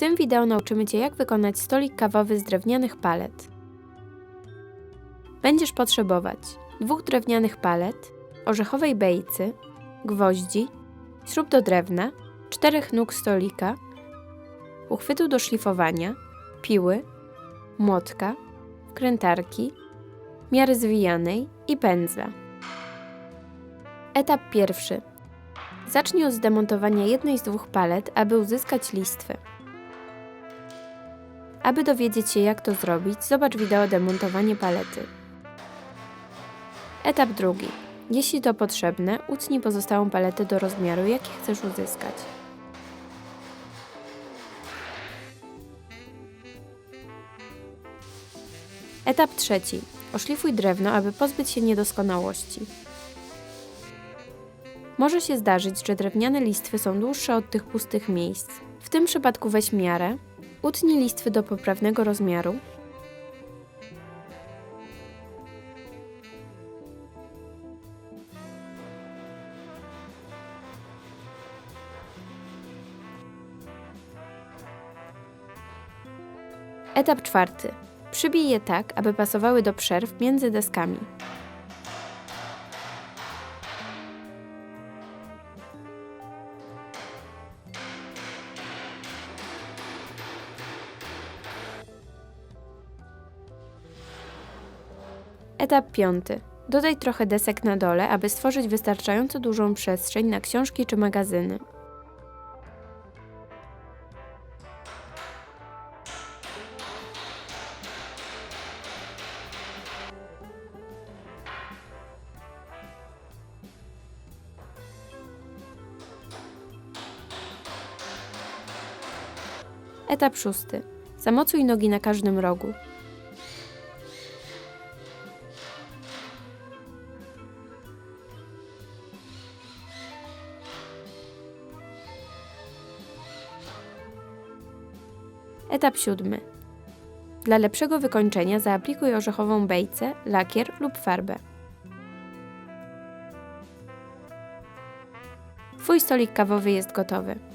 tym wideo nauczymy Cię jak wykonać stolik kawowy z drewnianych palet. Będziesz potrzebować dwóch drewnianych palet, orzechowej bejcy, gwoździ, śrub do drewna, czterech nóg stolika, uchwytu do szlifowania, piły, młotka, wkrętarki, miary zwijanej i pędzla. Etap pierwszy. Zacznij od zdemontowania jednej z dwóch palet, aby uzyskać listwy. Aby dowiedzieć się jak to zrobić, zobacz wideo demontowanie palety. Etap drugi. Jeśli to potrzebne, utnij pozostałą paletę do rozmiaru, jaki chcesz uzyskać. Etap trzeci. Oszlifuj drewno, aby pozbyć się niedoskonałości. Może się zdarzyć, że drewniane listwy są dłuższe od tych pustych miejsc. W tym przypadku weź miarę, utnij listwy do poprawnego rozmiaru. Etap czwarty. Przybij je tak, aby pasowały do przerw między deskami. Etap piąty. Dodaj trochę desek na dole, aby stworzyć wystarczająco dużą przestrzeń na książki czy magazyny. Etap szósty. Zamocuj nogi na każdym rogu. Etap siódmy. Dla lepszego wykończenia zaaplikuj orzechową bejcę, lakier lub farbę. Twój stolik kawowy jest gotowy.